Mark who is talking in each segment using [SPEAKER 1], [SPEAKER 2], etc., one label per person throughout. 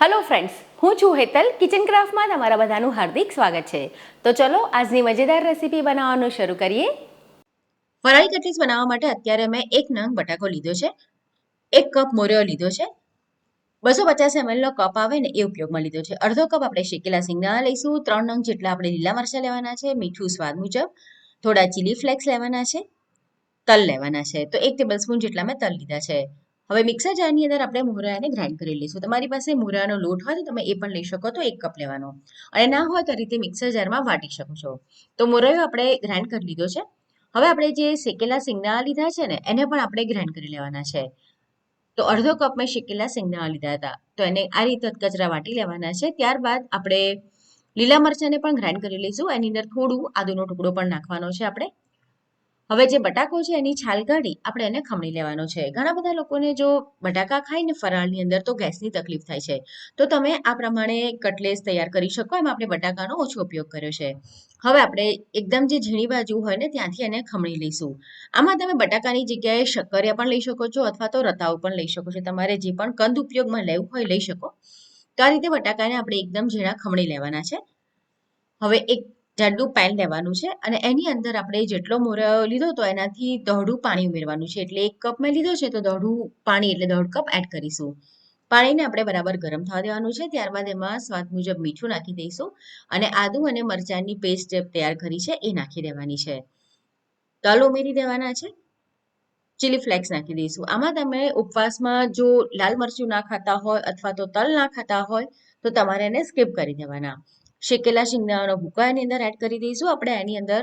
[SPEAKER 1] Hello friends હું છું Hetal. Kitchen ક્રાફ્ટમાં તમારા બધાનું હાર્દિક સ્વાગત છે. તો ચલો, આજની મજેદાર રેસીપી બનાવવાનું શરૂ કરીએ.
[SPEAKER 2] ફરાળી કટલીસ બનાવવા માટે અત્યારે મેં એક નંગ બટાકો લીધો છે. એક કપ મોર્યો લીધો છે. બસો પચાસ એમએલનો કપ આવે ને એ ઉપયોગમાં લીધો છે. અડધો કપ આપણે શેકેલા સિંગદાણા લઈશું. ત્રણ નંગ જેટલા આપણે લીલા મરચાં લેવાના છે, મીઠું સ્વાદ મુજબ. થોડા ચીલી ફ્લેક્સ લેવાના છે. તલ લેવાના છે. તો એક ટેબલ સ્પૂન જેટલા મેં તલ લીધા છે. હવે મિક્સર જારની અંદર આપણે મુરાને ગ્રાઇન્ડ કરી લઈશું. તમારી પાસે મોરાનો લોટ હોય તો તમે એ પણ લઈ શકો, તો એક કપ લેવાનો. અને ના હોય તો રીતે મિક્સર જારમાં વાટી શકો છો. તો મોરયો આપણે ગ્રાઇન્ડ કરી લીધો છે. હવે આપણે જે શેકેલા સિંગના લીધા છે ને, એને પણ આપણે ગ્રાઇન્ડ કરી લેવાના છે. તો અડધો કપ મેં શેકેલા સિંગના લીધા હતા. તો એને આ રીતે કચરા વાટી લેવાના છે. ત્યારબાદ આપણે લીલા મરચાંને પણ ગ્રાઇન્ડ કરી લઈશું. એની અંદર થોડું આદુનો ટુકડો પણ નાખવાનો છે આપણે. હવે જે બટાકો છે એની છાલ કાઢી આપણે એને ખમણી લેવાનો છે. ઘણા બધા લોકોને જો બટાકા ખાય ને ફરાળની અંદર તો ગેસની તકલીફ થાય છે. તો તમે આ પ્રમાણે કટલેસ તૈયાર કરી શકો, એમાં આપણે બટાકાનો ઓછો ઉપયોગ કર્યો છે. હવે આપણે એકદમ જે ઝીણી બાજુ હોય ને ત્યાંથી એને ખમણી લઈશું. આમાં તમે બટાકાની જગ્યાએ શક્કરિયા પણ લઈ શકો છો અથવા તો રતાઓ પણ લઈ શકો છો. તમારે જે પણ કંદ ઉપયોગમાં લેવું હોય લઈ શકો. તો આ રીતે બટાકાને આપણે એકદમ ઝીણા ખમણી લેવાના છે. હવે એક જાડું પેન લેવાનું છે અને એની અંદર આપણે જેટલો મોરયો લીધો તો એનાથી દોઢું પાણી ઉમેરવાનું છે. એટલે એક કપ મેં લીધો છે તો દોઢું પાણી એટલે દોઢ કપ એડ કરીશું. પાણીને આપણે બરાબર ગરમ થવા દેવાનું છે. ત્યારબાદ એમાં સ્વાદ મુજબ મીઠું નાખી દઈશું અને આદુ અને મરચાંની પેસ્ટ તૈયાર કરી છે એ નાખી દેવાની છે. તલ ઉમેરી દેવાના છે. ચીલી ફ્લેક્સ નાખી દઈશું. આમાં તમે ઉપવાસમાં જો લાલ મરચું ના ખાતા હોય અથવા તો તલ ના ખાતા હોય તો તમારે એને સ્કીપ કરી દેવાના. શેકેલા શિંગદાણાનો ભૂકા એની અંદર એડ કરી દઈશું. આપણે એની અંદર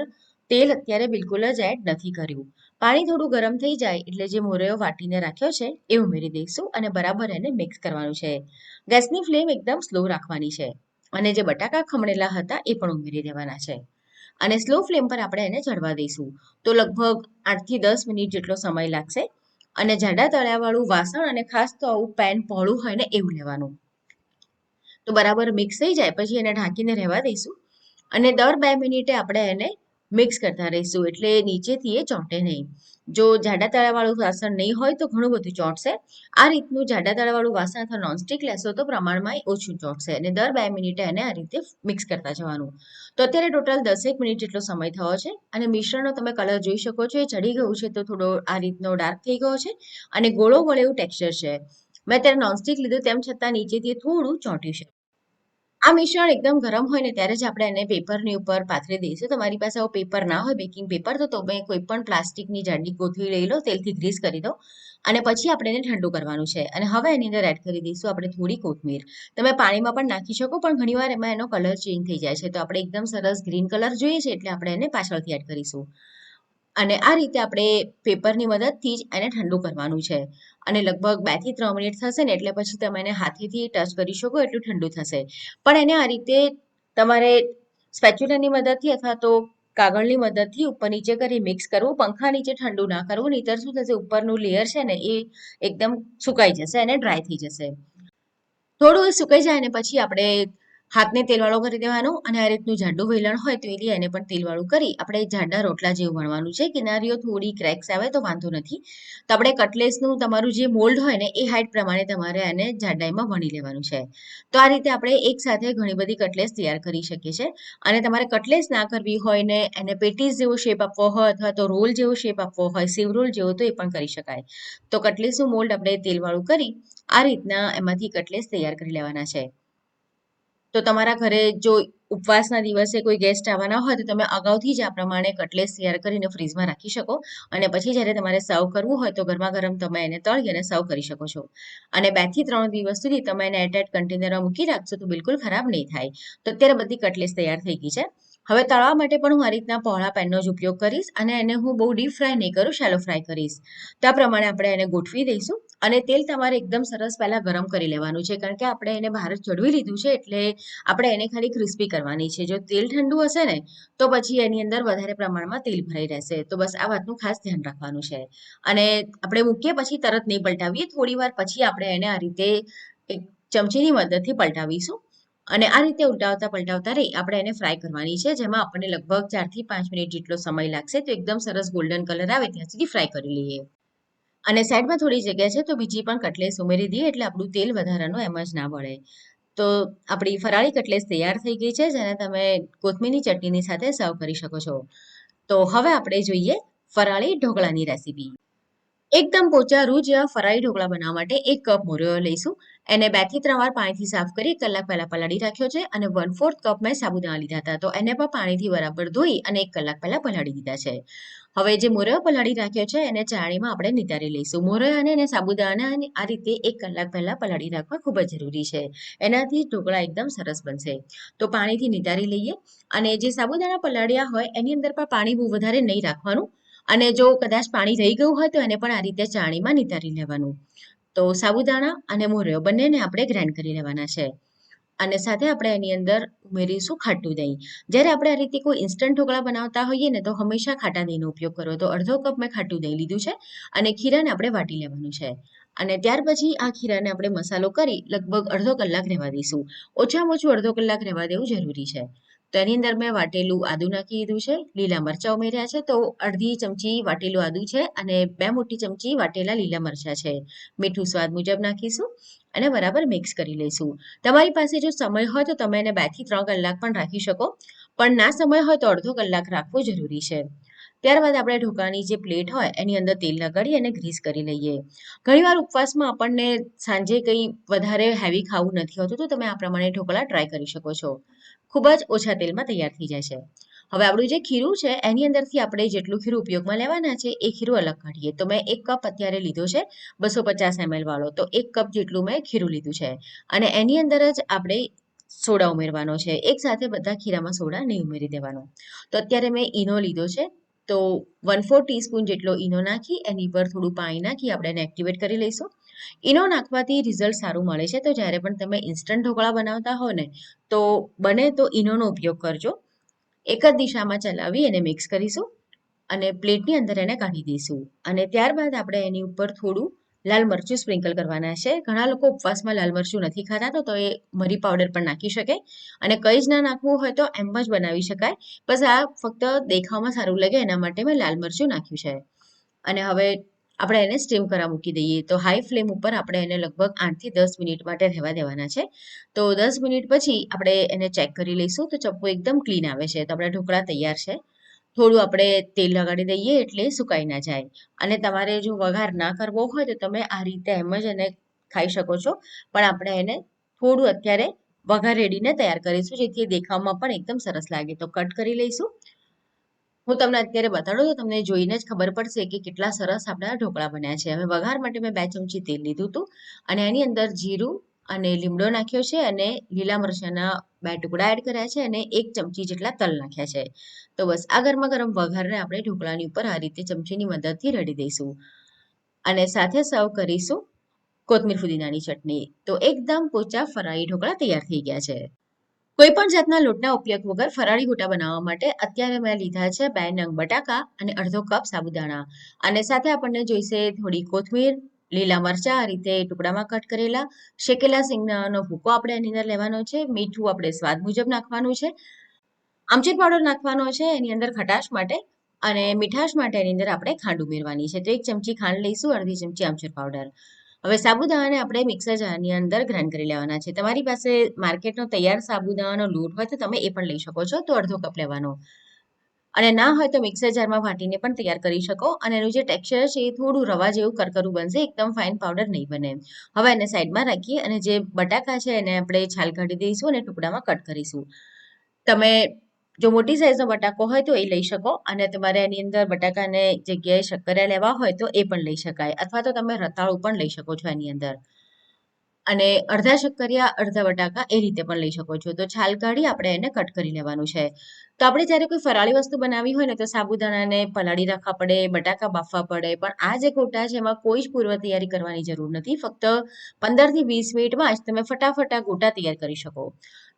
[SPEAKER 2] તેલ અત્યારે બિલકુલ જ એડ નથી કર્યું. પાણી થોડું ગરમ થઈ જાય એટલે જે મોરયો વાટીને રાખ્યો છે એ ઉમેરી દઈશું અને બરાબર એને મિક્સ કરવાનું છે. ગેસની ફ્લેમ એકદમ સ્લો રાખવાની છે અને જે બટાકા ખમણેલા હતા એ પણ ઉમેરી દેવાના છે. અને સ્લો ફ્લેમ પર આપણે એને ચડવા દઈશું. તો લગભગ આઠથી દસ મિનિટ જેટલો સમય લાગશે. અને જાડા તળિયાવાળું વાસણ અને ખાસ તો આવું પેન પહોળું હોય ને એવું લેવાનું. તો બરાબર મિક્સ થઈ જાય, પછી એને ઢાંકીને રહેવા દઈશું. અને દર બે મિનિટે આપણે એને મિક્સ કરતા રહીશું, એટલે નીચેથી એ ચોંટે નહીં. જો જાડા તળાવાળું વાસણ નહીં હોય તો ઘણું બધું ચોંટશે. આ રીતનું જાડા તળાવાળું વાસણ અથવા નોનસ્ટિક લેશો તો પ્રમાણમાં ઓછું ચોંટશે અને દર બે મિનિટે એને આ રીતે મિક્સ કરતા જવાનું. તો અત્યારે ટોટલ દસેક મિનિટ જેટલો સમય થયો છે અને મિશ્રણનો તમે કલર જોઈ શકો છો, એ ચડી ગયું છે તો થોડો આ રીતનો ડાર્ક થઈ ગયો છે અને ગોળો ગોળ એવું ટેક્સચર છે. મેં અત્યારે નોનસ્ટિક લીધું તેમ છતાં નીચેથી થોડું ચોંટ્યું છે આ મિશ્રણ એકદમ ગરમ હોય ને ત્યારે જ આપણે એને પેપરની ઉપર પાથરી દઈશું. તમારી પાસે આવો પેપર ના હોય બેકિંગ પેપર તો તમે કોઈ પણ પ્લાસ્ટિકની જાડી ગોથવી લઈ લો, તેલથી ગ્રીસ કરી દો. અને પછી આપણે એને ઠંડુ કરવાનું છે. અને હવે એની અંદર એડ કરી દઈશું આપણે થોડી કોથમીર. તમે પાણીમાં પણ નાખી શકો, પણ ઘણીવાર એમાં એનો કલર ચેન્જ થઈ જાય છે. તો આપણે એકદમ સરસ ગ્રીન કલર જોઈએ છે, એટલે આપણે એને પાછળથી એડ કરીશું. અને આ રીતે આપણે પેપરની મદદથી જ એને ઠંડુ કરવાનું છે. અને લગભગ બેથી ત્રણ મિનિટ થશે ને એટલે પછી તમે એને હાથેથી ટચ કરી શકો એટલું ઠંડુ થશે. પણ એને આ રીતે તમારે સ્પેચ્યુલાની મદદથી અથવા તો કાગળની મદદથી ઉપર નીચે કરી મિક્સ કરવું, પંખા નીચે ઠંડુ ના કરવું નહીતર શું થશે ઉપરનું લેયર છે ને એ એકદમ સુકાઈ જશે અને ડ્રાય થઈ જશે. થોડું સુકાઈ જાય ને પછી આપણે હાથને તેલવાળો કરી દેવાનો અને આ રીતનું જાડું વેલણ હોય તો એ લઈ એને પણ તેલવાળું કરી આપણે જાડા રોટલા જેવું વણવાનું છે. કિનારીઓ થોડી ક્રેક્સ આવે તો વાંધો નથી. તો આપણે કટલેસનું તમારું જે મોલ્ડ હોય ને એ હાઇટ પ્રમાણે તમારે એને જાડાઈમાં વણી લેવાનું છે. તો આ રીતે આપણે એક સાથે ઘણી બધી કટલેસ તૈયાર કરી શકીએ છીએ અને તમારે કટલેસ ના કરવી હોય ને એને પેટીસ જેવો શેપ આપવો હોય અથવા તો રોલ જેવો શેપ આપવો હોય સિવ રોલ જેવો તો એ પણ કરી શકાય. તો કટલેસનું મોલ્ડ આપણે તેલવાળું કરી આ રીતના એમાંથી કટલેસ તૈયાર કરી લેવાના છે. તો તમારા ઘરે જો ઉપવાસના દિવસે કોઈ ગેસ્ટ આવવાના હોય તો તમે અગાઉથી જ આ પ્રમાણે કટલેસ તૈયાર કરીને ફ્રીજમાં રાખી શકો. અને પછી જ્યારે તમારે સર્વ કરવું હોય તો ગરમા ગરમ તમે એને તળી અને સર્વ કરી શકો છો. અને બેથી ત્રણ દિવસ સુધી તમે એને એરટાઇટ કન્ટેનરમાં મૂકી રાખશો તો બિલકુલ ખરાબ નહીં થાય. તો અત્યારે બધી કટલેસ તૈયાર થઈ ગઈ છે. હવે તળવા માટે પણ હું આ રીતના પહોળા પેનનો જ ઉપયોગ કરીશ અને એને હું બહુ ડીપ ફ્રાય નહીં કરું શેલો ફ્રાય કરીશ. તો આ પ્રમાણે આપણે એને ગોઠવી દઈશું. અને તેલ તમારે એકદમ સરસ પહેલાં ગરમ કરી લેવાનું છે, કારણ કે આપણે એને બહાર ચડવી લીધું છે, એટલે આપણે એને ખાલી ક્રિસ્પી કરવાની છે. જો તેલ ઠંડુ હશે ને, તો પછી એની અંદર વધારે પ્રમાણમાં તેલ ભરાઈ રહેશે. તો બસ આ વાતનું ખાસ ધ્યાન રાખવાનું છે. અને આપણે મૂકીએ પછી તરત નહીં પલટાવીએ, થોડી વાર પછી આપણે એને આ રીતે એક ચમચીની મદદથી પલટાવીશું. અને આ રીતે ઉલટાવતા પલટાવતા રહી, આપણે એને ફ્રાય કરવાની છે, જેમાં આપણને લગભગ ચારથી પાંચ મિનિટ જેટલો સમય લાગશે. તો એકદમ સરસ ગોલ્ડન કલર આવે ત્યાં સુધી ફ્રાય કરી લઈએ. અને સાઈડમાં થોડી જગ્યા છે, તો બીજી પણ કટલેસ ઉમેરી દઈએ એટલે આપણું તેલ વધારાનું એમ જ ના વળે. તો આપણી ફરાળી કટલેસ તૈયાર થઈ ગઈ છે, જેને તમે કોથમીરની ચટણીની સાથે સર્વ કરી શકો છો. તો હવે આપણે જોઈએ ફરાળી ઢોકળાની રેસીપી. એકદમ પોચા રૂ જેવા ફરાળી ઢોકળા બનાવવા માટે એક કપ મોરયો લઈશું. એને બેથી ત્રણ વાર પાણીથી સાફ કરી કલાક પહેલા પલાળી રાખ્યો છે અને વન ફોર્થ કપ મેં સાબુદાણા લીધા હતા. તો એને પણ પાણીથી બરાબર ધોઈ અને એક કલાક પહેલા પલાળી દીધા છે. હવે જે મોરયો પલાળી રાખ્યો છે, એને ચાણીમાં આપણે નિતારી લઈશું. મોરયાને અને સાબુદાણાને આ રીતે એક કલાક પહેલાં પલાળી રાખવા ખૂબ જ જરૂરી છે. એનાથી ઢોકળા એકદમ સરસ બનશે. તો પાણીથી નિતારી લઈએ અને જે સાબુદાણા પલાળ્યા હોય, એની અંદર પણ પાણી બહુ વધારે નહીં રાખવાનું. અને જો કદાચ પાણી રહી ગયું હોય, તો એને પણ આ રીતે ચાણીમાં નિતારી લેવાનું. તો સાબુદાણા અને મોરયો બંનેને આપણે ગ્રાઇન્ડ કરી લેવાના છે. અને સાથે આપણે એની અંદર ઉમેરીશું ખાટું દહીં. જ્યારે આપણે આ રીતે કોઈ ઇન્સ્ટન્ટ ઢોકળા બનાવતા હોઈએ ને તો હંમેશા ખાટા દહીંનો ઉપયોગ કરો. તો અડધો કપ મેં ખાટું દહીં લીધું છે અને ખીરાને આપણે વાટી લેવાનું છે. અને ત્યાર પછી આ ખીરાને આપણે મસાલો કરી લગભગ અડધો કલાક રહેવા દઈશું. ઓછામાં ઓછું અડધો કલાક રહેવા દેવું જરૂરી છે. તો એની અંદર મેં વાટેલું આદુ નાખી દીધું છે. લીલા મરચાં ઉમેર્યા છે. તો અડધી ચમચી વાટેલું આદુ છે અને બે મોટી ચમચી વાટેલા લીલા મરચાં છે. મીઠું સ્વાદ મુજબ નાખીશું. અને બરાબર મિક્સ કરી લઈશું. તમારી પાસે જો સમય હોય તો તમે એને બેથી ત્રણ કલાક પણ રાખી શકો, પણ ના સમય હોય તો અડધો કલાક રાખવો જરૂરી છે. ત્યારબાદ આપણે ઢોકળાની જે પ્લેટ હોય એની અંદર તેલ લગાડી અને ગ્રીસ કરી લઈએ. ઘણીવાર ઉપવાસમાં આપણને સાંજે કંઈ વધારે હેવી ખાવું નથી હોતું, તો તમે આ પ્રમાણે ઢોકળા ટ્રાય કરી શકો છો. ખૂબ જ ઓછા તેલમાં તૈયાર થઈ જાય છે. હવે આપણું જે ખીરું છે, એની અંદરથી આપણે જેટલું ખીરું ઉપયોગમાં લેવાના છે, એ ખીરું અલગ કાઢીએ. તો મેં એક કપ અત્યારે લીધો છે, બસો પચાસ એમએલ વાળો. તો એક કપ જેટલું મેં ખીરું લીધું છે. અને એની અંદર જ આપણે સોડા ઉમેરવાનો છે. એક સાથે બધા ખીરામાં સોડા નહીં ઉમેરી દેવાનો. તો અત્યારે મેં ઈનો લીધો છે. તો વન ફોર ટીસ્પૂન જેટલો ઈનો નાખી, એની પર થોડું પાણી નાખી, આપણે એને એક્ટિવેટ કરી લઈશું. ઈનો નાખવાથી રિઝલ્ટ સારું મળે છે. તો જ્યારે પણ તમે ઇન્સ્ટન્ટ ઢોકળા બનાવતા હો ને, તો બને તો ઈનોનો ઉપયોગ કરજો. એક જ દિશામાં ચલાવી એને મિક્સ કરીશું અને પ્લેટની અંદર એને કાઢી દઈશું. અને ત્યારબાદ આપણે એની ઉપર થોડું લાલ મરચું સ્પ્રિંકલ કરવાના છે. ઘણા લોકો ઉપવાસમાં લાલ મરચું નથી ખાતા તો એ મરી પાવડર પણ નાખી શકે. અને કંઈ જ ના નાખવું હોય તો એમ જ બનાવી શકાય. બસ આ ફક્ત દેખાવમાં સારું લાગે એના માટે મેં લાલ મરચું નાખ્યું છે. અને હવે આપણે એને સ્ટીમ કરવા મૂકી દઈએ. તો હાઈ ફ્લેમ ઉપર આપણે એને લગભગ આઠથી દસ મિનિટ માટે રહેવા દેવાના છે. તો દસ મિનિટ પછી આપણે એને ચેક કરી લઈશું. તો ચપ્પુ એકદમ ક્લીન આવે છે. તો આપણા ઢોકળા તૈયાર છે. થોડું આપણે તેલ લગાડી દઈએ એટલે સુકાઈ ના જાય. અને તમારે જો વઘાર ના કરવો હોય તો તમે આ રીતે એમ જ એને ખાઈ શકો છો. પણ આપણે એને થોડું અત્યારે વઘાર રેડીને તૈયાર કરીશું, જેથી દેખાવમાં પણ એકદમ સરસ લાગે. તો કટ કરી લઈશું. હું તમને અત્યારે બતાડું તો તમને જોઈને જ ખબર પડશે કે કેટલા સરસ આપણા ઢોકળા બન્યા છે. હવે વઘાર માટે મેં બે ચમચી તેલ લીધું હતું અને એની અંદર જીરું અને લીમડો નાખ્યો છે અને લીલા મરચાંના બે ટુકડા એડ કર્યા છે અને એક ચમચી જેટલા તલ નાખ્યા છે. તો બસ, આ ગરમા ગરમ વઘારને આપણે ઢોકળાની ઉપર આ રીતે ચમચીની મદદથી રેડી દઈશું. અને સાથે સર્વ કરીશું કોથમીર ફુદીનાની ચટણી. તો એકદમ પોચા ફરાળી ઢોકળા તૈયાર થઈ ગયા છે. કોઈ પણ જાતના લોટના ઉપયોગ વગર ફરાળી ગોટા બનાવવા માટે અત્યારે મેં લીધા છે બે નંગ બટાકા અને અડધો કપ સાબુદાણા. અને સાથે આપણને જોઈશે થોડી કોથમીર, લીલા મરચાં, આ રીતે ટુકડામાં કટ કરેલા, શેકેલા સિંગનો ભૂકો આપણે એની અંદર લેવાનો છે, મીઠું આપણે સ્વાદ મુજબ નાખવાનું છે, આમચૂર પાવડર નાખવાનો છે એની અંદર ખટાશ માટે અને મીઠાશ માટે એની અંદર આપણે ખાંડ ઉમેરવાની છે. તો એક ચમચી ખાંડ લઈશું, અડધી ચમચી આમચૂર પાવડર. હવે સાબુદાણાને આપણે મિક્સર જારની અંદર ગ્રાઇન્ડ કરી લેવાના છે. તમારી પાસે માર્કેટનો તૈયાર સાબુદાણાનો લોટ હોય તો તમે એ પણ લઈ શકો છો. તો અડધો કપ લેવાનો. અને ના હોય તો મિક્સર જારમાં વાટીને પણ તૈયાર કરી શકો. અને એનું જે ટેક્સચર છે એ થોડું રવા જેવું કરકરું બનશે. એકદમ ફાઇન પાવડર નહીં બને. હવે એને સાઈડમાં રાખીએ અને જે બટાકા છે એને આપણે છાલ કાઢી દઈશું અને ટુકડામાં કટ કરીશું. તમે જો મોટી સાઇઝનો બટાકો હોય તો એ લઈ શકો અને તમારે એની અંદર બટાકાને જગ્યાએ શક્કરિયા લેવા હોય તો એ પણ લઈ શકાય અથવા તો તમે રતાળું પણ લઈ શકો છો એની અંદર. અને અડધા શક્કરિયા, અડધા બટાકા એ રીતે પણ લઈ શકો છો. તો છાલ કાઢી આપણે એને કટ કરી લેવાનું છે. તો આપણે જ્યારે કોઈ ફરાળી વસ્તુ બનાવી હોય ને, તો સાબુદાણાને પલાળી રાખવા પડે, બટાકા બાફવા પડે, પણ આ જે ગોટા છે, એમાં કોઈ જ પૂર્વ તૈયારી કરવાની જરૂર નથી. ફક્ત પંદરથી વીસ મિનિટમાં જ તમે ફટાફટ આ ગોટા તૈયાર કરી શકો.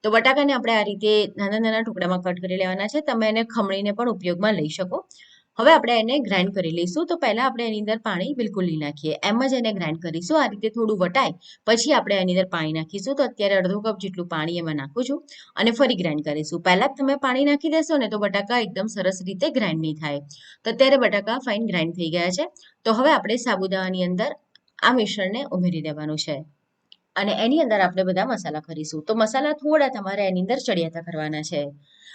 [SPEAKER 2] તો બટાકાને આપણે આ રીતે નાના નાના ટુકડામાં કટ કરી લેવાના છે. તમે એને ખમણીને પણ ઉપયોગમાં લઈ શકો. હવે આપણે એને ગ્રાઇન્ડ કરી લઈશું. તો પહેલાં આપણે એની અંદર પાણી બિલકુલ નહીં નાખીએ. એમ જ એને ગ્રાઇન્ડ કરીશું. આ રીતે થોડું વટાય. પછી આપણે એની અંદર પાણી નાખીશું. તો અત્યારે અડધો કપ જેટલું પાણી એમાં નાખું છું અને ફરી ગ્રાઇન્ડ કરીશું. પહેલાં તમે પાણી નાખી દેશો ને તો બટાકા એકદમ સરસ રીતે ગ્રાઇન્ડ નહીં થાય. તો અત્યારે બટાકા ફાઇન ગ્રાઇન્ડ થઈ ગયા છે. તો હવે આપણે સાબુદાણાની અંદર આ મિશ્રણને ઉમેરી દેવાનું છે. અને એની અંદર આપણે બધા મસાલા કરીશું. તો મસાલા થોડા તમારે એની અંદર ચડિયાતા કરવાના છે.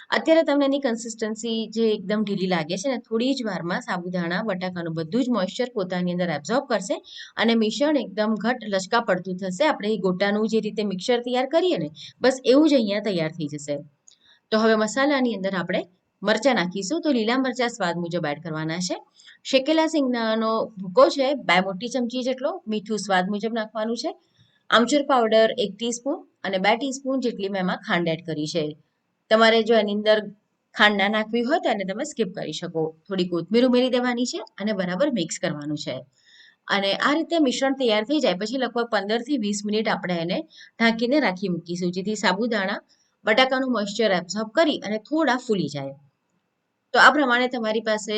[SPEAKER 2] અત્યારે તમને એની કન્સિસ્ટન્સી જે એકદમ ઢીલી લાગે છે ને, થોડી જ વારમાં સાબુદાણા, બટાકાનું બધું જ મોઇશ્ચર પોતાની અંદર એબ્ઝોર્બ કરશે અને મિશ્રણ એકદમ ઘટ લચકા પડતું થશે. આપણે એ ગોટાનું જે રીતે મિક્સર તૈયાર કરીએ ને, બસ એવું જ અહીંયા તૈયાર થઈ જશે. તો હવે મસાલાની અંદર આપણે મરચાં નાખીશું. તો લીલા મરચાં સ્વાદ મુજબ એડ કરવાના છે. શેકેલા સિંગનાનો ભૂકો છે, બે મોટી ચમચી જેટલો. મીઠું સ્વાદ મુજબ નાખવાનું છે. આમચૂર પાવડર એક ટીસ્પૂન અને બે ટીસ્પૂન જેટલી મેં એમાં ખાંડ એડ કરી છે. તમારે જો એની અંદર ખાંડ ના નાખવી હોય તો એને તમે સ્કીપ કરી શકો. થોડી કોથમીર ઉમેરી દેવાની છે અને બરાબર મિક્સ કરવાનું છે. અને આ રીતે મિશ્રણ તૈયાર થઈ જાય પછી લગભગ પંદરથી વીસ મિનિટ આપણે એને ઢાંકીને રાખી મૂકીશું, જેથી સાબુદાણા, બટાકાનું મોઇશ્ચર એબ્ઝોર્બ કરી અને થોડા ફૂલી જાય. તો આ પ્રમાણે તમારી પાસે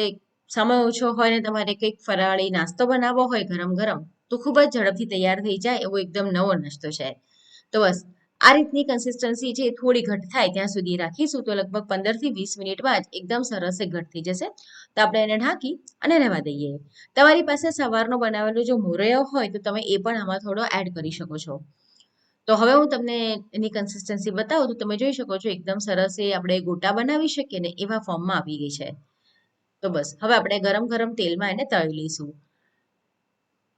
[SPEAKER 2] સમય ઓછો હોય ને તમારે કંઈક ફરાળી નાસ્તો બનાવવો હોય ગરમ ગરમ તો ખૂબ જ ઝડપથી તૈયાર થઈ જાય એવો એકદમ નવો નાસ્તો છે. તો બસ, આ રીતની કન્સિસ્ટન્સી છે થોડી ઘટ થાય ત્યાં સુધી રાખીશું તો લગભગ પંદરથી વીસ મિનિટમાં જ એકદમ સરસ ઘટ થઈ જશે. તો આપણે એને ઢાંકી અને રહેવા દઈએ. તમારી પાસે સવારનો બનાવેલો જો મોરૈયો હોય તો તમે એ પણ આમાં થોડો એડ કરી શકો છો. તો હવે હું તમને એની કન્સિસ્ટન્સી બતાવું તો તમે જોઈ શકો છો એકદમ સરસ એ આપણે ગોટા બનાવી શકીએ ને એવા ફોર્મમાં આવી ગઈ છે. તો બસ, હવે આપણે ગરમ ગરમ તેલમાં એને તળી લઈશું.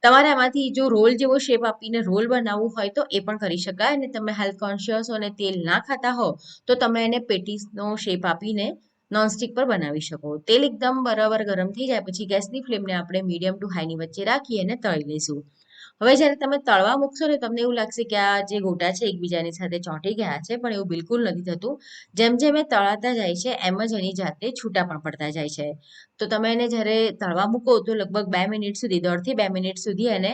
[SPEAKER 2] તમારે આમાંથી જો રોલ જેવો શેપ આપીને રોલ બનાવવું હોય તો એ પણ કરી શકાય અને તમે હેલ્થ કોન્શિયસ અને તેલ ના ખાતા હો તો તમે એને પેટીસનો શેપ આપીને નોનસ્ટિક પર બનાવી શકો. તેલ એકદમ બરાબર ગરમ થઈ જાય, પછી ગેસની ફ્લેમને આપણે મીડિયમ ટુ હાઈની વચ્ચે રાખી અને તળી લઈશું. હવે જ્યારે તમે તળવા મૂકશો ને, તમને એવું લાગશે કે આ જે ગોટા છે એકબીજાની સાથે ચોંટી ગયા છે, પણ એવું બિલકુલ નથી થતું. જેમ જેમ એ તળાતા જાય છે, એમ જ એની જાતે છૂટા પણ પડતા જાય છે. તો તમે એને જ્યારે તળવા મૂકો, તો લગભગ બે મિનિટ સુધી, દોઢથી બે મિનિટ સુધી એને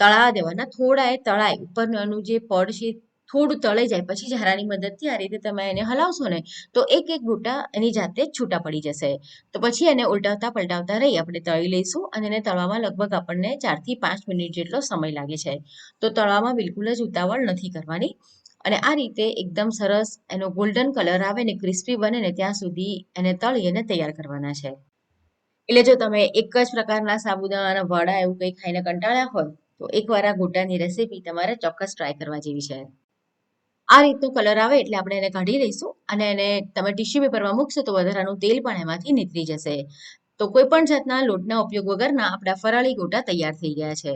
[SPEAKER 2] તળાવા દેવાના, થોડા એ તળાય. ઉપરનું જે પડ છે થોડું તળી જાય, પછી ઝારાની મદદથી આ રીતે તમે એને હલાવશો ને, તો એક એક ગોટા એની જાતે છૂટા પડી જશે. તો પછી એને ઉલટાવતા પલટાવતા રહી, આપણે તળી લઈશું અને એને તળવામાં લગભગ આપણને ચારથી પાંચ મિનિટ જેટલો સમય લાગે છે. તો તળવામાં બિલકુલ જ ઉતાવળ નથી કરવાની. અને આ રીતે એકદમ સરસ એનો ગોલ્ડન કલર આવે ને ક્રિસ્પી બને ને, ત્યાં સુધી એને તળી અને તૈયાર કરવાના છે. એટલે જો તમે એક જ પ્રકારના સાબુદાણાના વડા એવું કંઈ ખાઈને કંટાળ્યા હોય, તો એકવાર આ ગોટાની રેસીપી તમારે ચોક્કસ ટ્રાય કરવા જેવી છે. આ રીતનો કલર આવે એટલે આપણે એને કાઢી લઈશું અને એને તમે ટીશ્યુ પેપરમાં મૂકશો તો વધારાનું તેલ પણ એમાંથી નીકળી જશે. તો કોઈ પણ જાતના લોટના ઉપયોગ વગરના આપણા ફરાળી ગોટા તૈયાર થઈ ગયા છે.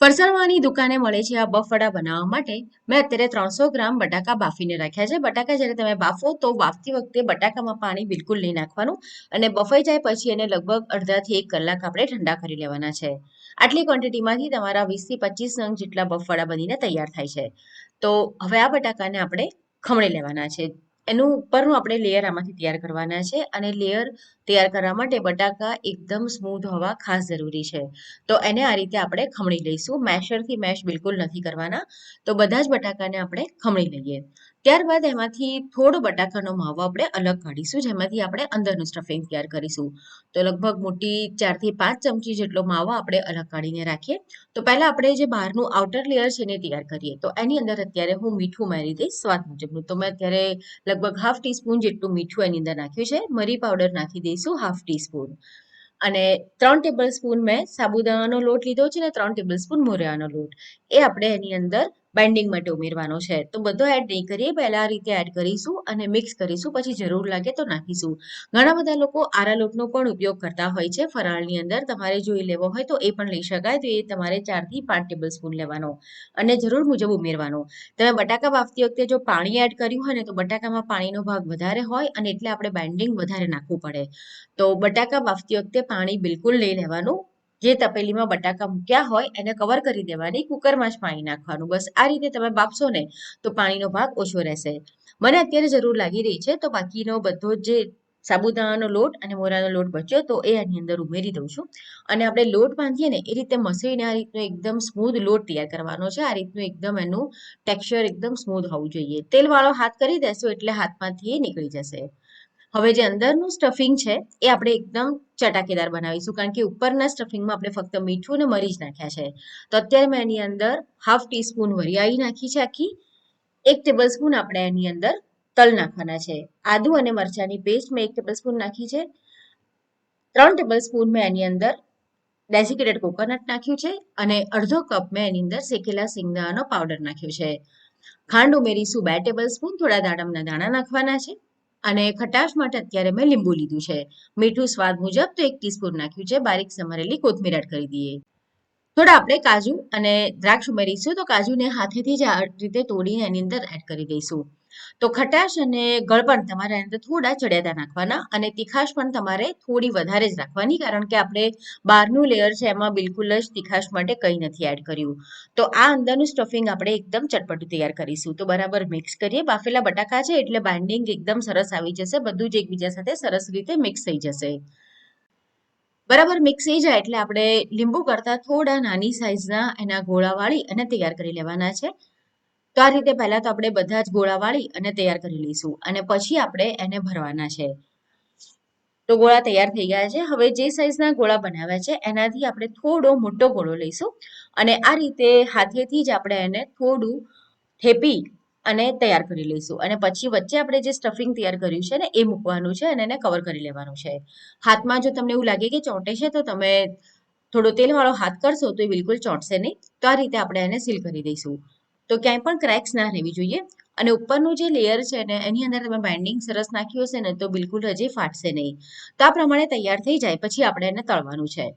[SPEAKER 2] ફરસાણવાની દુકાને મળે છે આ બફવડા બનાવવા માટે. મેં અત્યારે ત્રણસો ગ્રામ બટાકા બાફીને રાખ્યા છે. બટાકા જ્યારે તમે બાફો તો બાફતી વખતે બટાકામાં પાણી બિલકુલ નહીં નાખવાનું અને બફાઈ જાય પછી એને લગભગ અડધાથી એક કલાક આપણે ઠંડા કરી લેવાના છે. આટલી ક્વોન્ટિટીમાંથી તમારા વીસથી પચીસ નંગ જેટલા બફવાડા બનીને તૈયાર થાય છે. તો હવે આ બટાકાને આપણે ખમણી લેવાના છે. એનું ઉપરનું આપણે લેયર આમાંથી તૈયાર કરવાના છે અને લેયર તૈયાર કરવા માટે બટાકા એકદમ સ્મૂથ હોવા ખાસ જરૂરી છે. તો એને આ રીતે આપણે ખમણી લઈશું. મેશરથી મેશ બિલકુલ નથી કરવાના. તો બધા જ બટાકાને આપણે ખમણી લઈએ. ત્યારબાદ એમાંથી થોડો બટાકાનો માવો આપણે અલગ કાઢીશું, જેમાંથી આપણે અંદરનું સ્ટફિંગ તૈયાર કરીશું. તો લગભગ મોટી ચારથી પાંચ ચમચી જેટલો માવો આપણે અલગ કાઢીને રાખીએ. તો પહેલાં આપણે જે બહારનું આઉટર લેયર છે એને તૈયાર કરીએ. તો એની અંદર અત્યારે હું મીઠું મારી દઈશ સ્વાદ મુજબનું. તો મેં અત્યારે લગભગ હાફ ટીસ્પૂન જેટલું મીઠું એની અંદર નાખ્યું છે. મરી પાવડર નાખી દઈશું. હાફ ટીસ્પૂન અને ત્રણ ટેબલ સ્પૂન મેં સાબુદાણાનો લોટ લીધો છે ને ત્રણ ટેબલ સ્પૂન મોરિયાનો લોટ. એ આપણે એની અંદર બાઇન્ડિંગ માટે ઉમેરવાનો છે. તો બધો એડ નહીં કરીએ, પહેલાં આ રીતે એડ કરીશું અને મિક્સ કરીશું, પછી જરૂર લાગે તો નાખીશું. ઘણા બધા લોકો આરા લોટનો પણ ઉપયોગ કરતા હોય છે. ફરાળની અંદર તમારે જોઈ લેવો હોય તો એ પણ લઈ શકાય. તો એ તમારે ચારથી પાંચ ટેબલ સ્પૂન લેવાનો અને જરૂર મુજબ ઉમેરવાનો. તમે બટાકા બાફતી વખતે જો પાણી એડ કર્યું હોય ને, તો બટાકામાં પાણીનો ભાગ વધારે હોય અને એટલે આપણે બાઇન્ડિંગ વધારે નાખવું પડે. તો બટાકા બાફતી વખતે પાણી બિલકુલ લઈ લેવાનું. જે તપેલીમાં બટાકા મૂક્યા હોય એને કવર કરી દેવાની, કુકરમાં જ પાણી નાખવાનું. બસ આ રીતે તમે બાફશો ને તો પાણીનો ભાગ ઓછો રહેશે. મને અત્યારે જરૂર લાગી રહી છે, તો બાકીનો બધો જે સાબુદાણાનો લોટ અને મોરાનો લોટ બચ્યો તો એ આની અંદર ઉમેરી દઉં છું. અને આપણે લોટ બાંધીએ ને, એ રીતે મસળીને આ રીતનો એકદમ સ્મૂધ લોટ તૈયાર કરવાનો છે. આ રીતનું એકદમ એનું ટેક્સચર એકદમ સ્મૂધ હોવું જોઈએ. તેલવાળો હાથ કરી દેશો એટલે હાથમાંથી નીકળી જશે. હવે જે અંદરનું સ્ટફિંગ છે, એ આપણે એકદમ ચટાકેદાર બનાવીશું. કારણ કે ઉપરના સ્ટફિંગમાં આપણે ફક્ત મીઠું અને મરી નાખ્યા છે. તો અત્યારે મેં એની અંદર હાફ ટીસ્પૂન વરિયાળી નાખી છે આખી. એક ટેબલ સ્પૂન આપણે એની અંદર તલ નાખવાના છે. આદુ અને મરચાંની પેસ્ટ મેં એક ટેબલ સ્પૂન નાખી છે. ત્રણ ટેબલ સ્પૂન મેં એની અંદર ડેસિકેટેડ કોકોનટ નાખ્યું છે અને અડધો કપ મેં એની અંદર શેકેલા સિંગદાણાનો પાવડર નાખ્યો છે. ખાંડ ઉમેરીશું બે ટેબલ સ્પૂન થોડા દાડમના દાણા નાખવાના છે. અને ખટાશ માટે અત્યારે મેં લીંબુ લીધું છે. મીઠું સ્વાદ મુજબ તો એક ટીસ્પૂન નાખ્યું છે. બારીક સમારેલી કોથમીર એડ કરી દઈએ. થોડા આપણે કાજુ અને દ્રાક્ષ ઉમેરીશું તો કાજુને હાથેથી જ આ રીતે તોડીને એની અંદર એડ કરી દઈશું. તો ખટાશ અને ગળપણ તમારે અંદર થોડા ચડિયાતા નાખવાના અને તીખાશ પણ તમારે થોડી વધારે જ રાખવાની, કારણ કે આપણે બહારનું લેયર છે, એમાં બિલકુલ જ તીખાશ માટે કંઈ નથી એડ કર્યું. તો આ અંદરનું સ્ટફિંગ આપણે એકદમ ચટપટું તૈયાર કરીશું. તો બરાબર મિક્સ કરીએ. બાફેલા બટાકા છે એટલે બાઇન્ડિંગ એકદમ સરસ આવી જશે. બધું જ એકબીજા સાથે સરસ રીતે મિક્સ થઈ જશે. બરાબર મિક્સ થઈ જાય એટલે આપણે લીંબુ કરતાં થોડા નાની સાઇઝના એના ગોળાવાળી અને તૈયાર કરી લેવાના છે. તો આ રીતે પહેલા તો આપણે બધા જ ગોળા વાળી અને તૈયાર કરી લઈશું અને પછી આપણે એને ભરવાના છે. તો ગોળા તૈયાર થઈ ગયા છે. હવે જે સાઈઝના ગોળા બનાવ્યા છે, એનાથી આપણે થોડો મોટો ગોળો લઈશું અને આ રીતે હાથેથી જ આપણે એને થોડું થેપી અને તૈયાર કરી લઈશું અને પછી વચ્ચે આપણે જે સ્ટફિંગ તૈયાર કર્યું છે ને, એ મૂકવાનું છે અને એને કવર કરી લેવાનું છે. હાથમાં જો તમને એવું લાગે કે ચોંટે છે, તો તમે થોડો તેલવાળો હાથ કરશો તો એ બિલકુલ ચોંટશે નહીં. તો આ રીતે આપણે એને સીલ કરી દઈશું. તો ક્યાંય પણ ક્રેક્સ ના રહેવી જોઈએ. અને ઉપરનું જે લેયર છે ને, એની અંદર તમે બાઇન્ડિંગ સરસ નાખ્યું હશે ને, તો બિલકુલ હજી ફાટશે નહીં. તો આ પ્રમાણે તૈયાર થઈ જાય, પછી આપણે એને તળવાનું છે.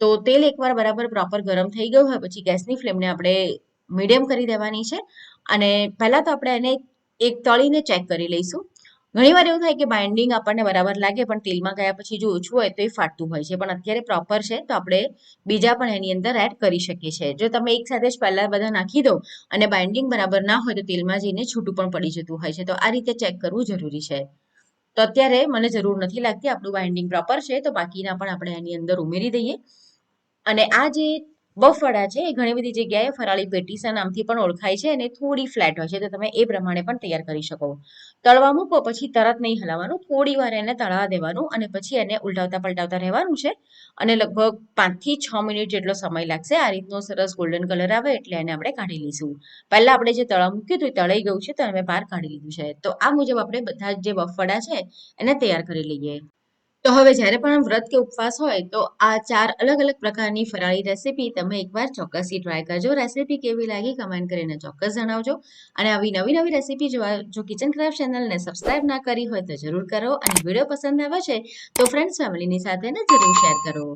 [SPEAKER 2] તો તેલ એકવાર બરાબર પ્રોપર ગરમ થઈ ગયું હોય, પછી ગેસની ફ્લેમને આપણે મીડિયમ કરી દેવાની છે. અને પહેલાં તો આપણે એને એક તળીને ચેક કરી લઈશું. ઘણીવાર એવું થાય કે બાઇન્ડિંગ આપણને બરાબર લાગે, પણ તેલમાં ગયા પછી જો ઓછું હોય તો એ ફાટતું હોય છે. પણ અત્યારે પ્રોપર છે તો આપણે બીજા પણ એની અંદર એડ કરી શકીએ છીએ. જો તમે એક સાથે જ પહેલાં બધા નાખી દો અને બાઇન્ડિંગ બરાબર ના હોય તો તેલમાં જઈને છૂટું પણ પડી જતું હોય છે. તો આ રીતે ચેક કરવું જરૂરી છે. તો અત્યારે મને જરૂર નથી લાગતી આપણું બાઇન્ડિંગ પ્રોપર છે તો બાકીના પણ આપણે એની અંદર ઉમેરી દઈએ. અને આ જે બફવડા છે, એ ઘણી બધી જગ્યાએ ફરાળી પેટીસના નામથી પણ ઓળખાય છે અને થોડી ફ્લેટ હોય છે, તો તમે એ પ્રમાણે પણ તૈયાર કરી શકો. તળવા મૂકો, પછી તરત નહીં હલાવવાનું, થોડી વાર એને તળવા દેવાનું અને પછી એને ઉલટાવતા પલટાવતા રહેવાનું છે અને લગભગ પાંચથી છ મિનિટ જેટલો સમય લાગશે. આ રીતનો સરસ ગોલ્ડન કલર આવે એટલે એને આપણે કાઢી લઈશું. પહેલાં આપણે જે તળવા મૂક્યું હતું તળાઈ ગયું છે, તો અમે બહાર કાઢી લીધું છે. તો આ મુજબ આપણે બધા જે બફવડા છે, એને તૈયાર કરી લઈએ. તો હવે જ્યારે પણ વ્રત કે ઉપવાસ હોય, તો આ ચાર અલગ અલગ પ્રકારની ફરાળી રેસીપી તમે એકવાર ચોક્કસથી ટ્રાય કરજો. રેસીપી કેવી લાગી કમેન્ટ કરીને ચોક્કસ જણાવજો. અને આવી નવી નવી રેસીપી જોવા, જો કિચન ક્રાફ્ટ ચેનલને સબસ્ક્રાઇબ ના કરી હોય તો જરૂર કરો. અને વીડિયો પસંદ આવે છે, તો ફ્રેન્ડ્સ ફેમિલીની સાથે જરૂર શેર કરો.